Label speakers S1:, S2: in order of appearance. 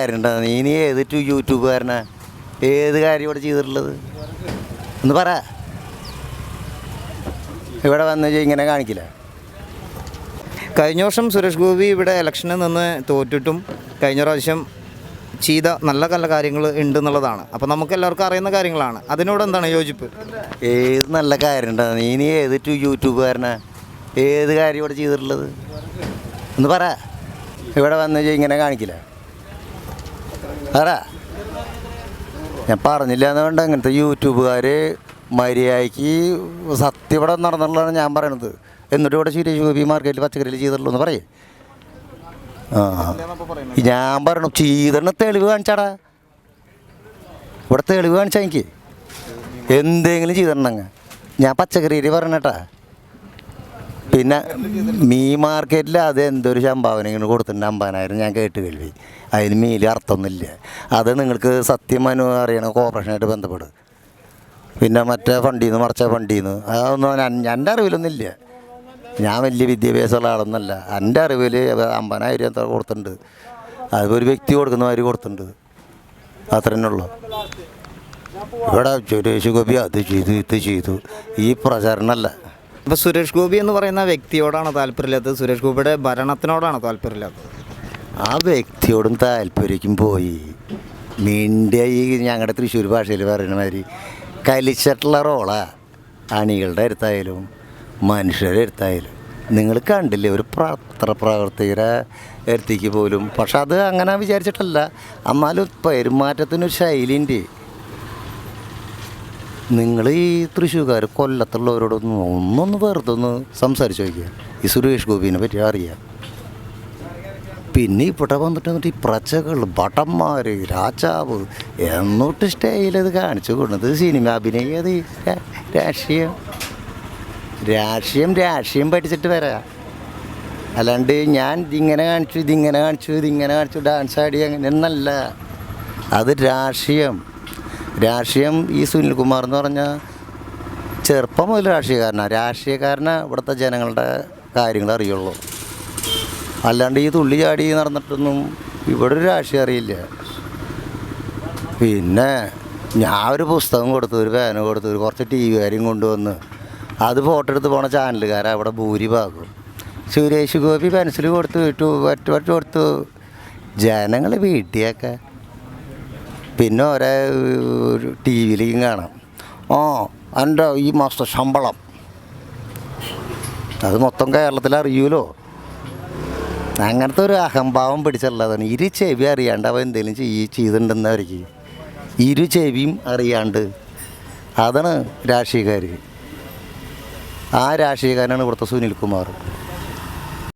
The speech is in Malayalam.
S1: കാര്യമുണ്ടോ നീ നീ ഏത് യൂട്യൂബുകാരനാ? ഏത് കാര്യം ഇവിടെ ചെയ്തിട്ടുള്ളത്? ഒന്ന് പറ. ഇവിടെ വന്ന് ഇങ്ങനെ കാണിക്കില്ല?
S2: കഴിഞ്ഞ വർഷം സുരേഷ് ഗോപി ഇവിടെ ഇലക്ഷനിൽ നിന്ന് തോറ്റിട്ടും കഴിഞ്ഞ പ്രാവശ്യം ചെയ്ത നല്ല നല്ല കാര്യങ്ങൾ ഉണ്ട് എന്നുള്ളതാണ് അപ്പോൾ നമുക്ക് എല്ലാവർക്കും അറിയുന്ന കാര്യങ്ങളാണ്. അതിനോട് എന്താണ് യോജിപ്പ്?
S1: ഏത് നല്ല കാര്യമുണ്ടോ നീ നീ ഏത് യൂട്യൂബുകാരനാ? ഏത് കാര്യം ഇവിടെ ചെയ്തിട്ടുള്ളത്? ഒന്ന് പറ. ഇവിടെ വന്ന് ഇങ്ങനെ കാണിക്കില്ല? പറ ഞാൻ പറഞ്ഞില്ല എന്നുകൊണ്ട് അങ്ങനത്തെ യൂട്യൂബുകാർ മര്യാദയ്ക്ക് സത്യം ഇവിടെ നടന്നുള്ളതാണ് ഞാൻ പറയണത്. എന്നിട്ട് ഇവിടെ സുരേഷ് ഗോപി മാർക്കറ്റിൽ പച്ചക്കറിയിൽ ചെയ്തിട്ടുള്ളൂ എന്ന് പറയേ. ആ. ഞാൻ പറയണു ചെയ്തിടണ തെളിവ് കാണിച്ചാടാ. ഇവിടെ തെളിവ് കാണിച്ചാ എനിക്ക്. എന്തെങ്കിലും ചെയ്തിടണങ്ങ ഞാൻ പച്ചക്കറിയിൽ പറഞ്ഞേട്ടാ പിന്നെ മീ മാർക്കറ്റിൽ അത് എന്തൊരു ഇങ്ങനെ കൊടുത്തിട്ടുണ്ട് അമ്പതിനായിരം ഞാൻ കേട്ട് കേൾവി. അതിന് മീൽ അർത്ഥമൊന്നുമില്ല. അത് നിങ്ങൾക്ക് സത്യം അനു അറിയണം കോർപ്പറേഷനായിട്ട് ബന്ധപ്പെടും. പിന്നെ മറ്റേ ഫണ്ടിൽ നിന്ന് മറിച്ച ഫണ്ടിൽ നിന്ന് അതൊന്നും എന്റെ അറിവിലൊന്നുമില്ല. ഞാൻ വലിയ വിദ്യാഭ്യാസമുള്ള ആളൊന്നുമല്ല. എന്റെ അറിവിൽ അമ്പതിനായിരം എത്ര കൊടുത്തിട്ടുണ്ട്. അതിപ്പോൾ ഒരു വ്യക്തി കൊടുക്കുന്ന മാതിരി കൊടുത്തിട്ടുണ്ട്. അത്ര തന്നെ ഉള്ളു. ഇവിടെ സുരേഷ് ഗോപി അത് ചെയ്തു ഇത് ചെയ്തു. ഈ പ്രചാരണമല്ല.
S2: അപ്പോൾ സുരേഷ് ഗോപി എന്ന് പറയുന്ന വ്യക്തിയോടാണ് താല്പര്യമില്ലാത്തത്? സുരേഷ് ഗോപിയുടെ ഭരണത്തിനോടാണ് താല്പര്യമില്ലാത്തത്?
S1: ആ വ്യക്തിയോടും താല്പര്യം പോയി. മീന്റെ ഈ ഞങ്ങളുടെ തൃശ്ശൂർ ഭാഷയിൽ പറയുന്ന മാതിരി കലിച്ചിട്ടുള്ള റോളാ. അണികളുടെ അടുത്തായാലും മനുഷ്യരുടെ അടുത്തായാലും. നിങ്ങൾ കണ്ടില്ലേ ഒരു പത്രപ്രവർത്തകരെ അടുത്തേക്ക് പോലും. പക്ഷെ അത് അങ്ങനെ വിചാരിച്ചിട്ടല്ല. എന്നാലും പെരുമാറ്റത്തിനൊരു ശൈലിന്റെ നിങ്ങൾ ഈ തൃശ്ശൂർക്കാർ കൊല്ലത്തുള്ളവരോടൊന്ന് ഒന്നൊന്ന് വെറുതെ ഒന്ന് സംസാരിച്ച് നോക്കുക ഈ സുരേഷ് ഗോപിനെ പറ്റി അറിയാം. പിന്നെ ഇവിടെ വന്നിട്ട് എന്നിട്ട് ഈ പ്രജകൾ ഭട്ടന്മാർ രാജാവ് എന്നിട്ട് സ്റ്റൈലത് കാണിച്ചു കൊടുക്കുന്നത് സിനിമ അഭിനയത്. രാഷ്ട്രീയം. രാഷ്ട്രീയം രാഷ്ട്രീയം പഠിച്ചിട്ട് വരാം. അല്ലാണ്ട് ഞാൻ ഇതിങ്ങനെ കാണിച്ചു ഇതിങ്ങനെ കാണിച്ചു ഇതിങ്ങനെ കാണിച്ചു ഡാൻസ് ആടി അങ്ങനെ എന്നല്ല അത് രാഷ്ട്രീയം. രാഷ്ട്രീയം ഈ സുനിൽകുമാർ എന്ന് പറഞ്ഞാൽ ചെറുപ്പം മുതൽ രാഷ്ട്രീയക്കാരനാണ് രാഷ്ട്രീയക്കാരനെ ഇവിടുത്തെ ജനങ്ങളുടെ കാര്യങ്ങൾ അറിയുള്ളൂ. അല്ലാണ്ട് ഈ തുള്ളി ചാടി നടന്നിട്ടൊന്നും ഇവിടെ ഒരു രാഷ്ട്രീയം അറിയില്ല. പിന്നെ ഞാൻ ഒരു പുസ്തകം കൊടുത്തു ഒരു പേന കൊടുത്തു ഒരു കുറച്ച് ടി വിക്കാരും കൊണ്ടുവന്ന് അത് ഫോട്ടോ എടുത്ത് പോണ ചാനലുകാരാണ് അവിടെ ഭൂരിഭാഗം സുരേഷ് ഗോപി പെൻസിൽ കൊടുത്തു വിട്ടു വറ്റ് വറ്റ് കൊടുത്തു. ജനങ്ങൾ വീട്ടിയൊക്കെ പിന്നെ ഒരേ ടി വിയിലേക്കും കാണാം. ആ എന്റെ ഈ മാസത്തെ ശമ്പളം. അത് മൊത്തം കേരളത്തിൽ അറിയൂലോ? അങ്ങനത്തെ ഒരു അഹംഭാവം പിടിച്ചുള്ളതാണ്. ഇരു ചെവി അറിയാണ്ട് അവൻ എന്തെങ്കിലും ചെയ്യ ചെയ്തിട്ടുണ്ടെന്നവർക്ക് ഇരു ചെവിയും അറിയാണ്ട്. അതാണ് രാഷ്ട്രീയക്കാർ ആ രാഷ്ട്രീയക്കാരനാണ് ഇവിടുത്തെ സുനിൽകുമാർ.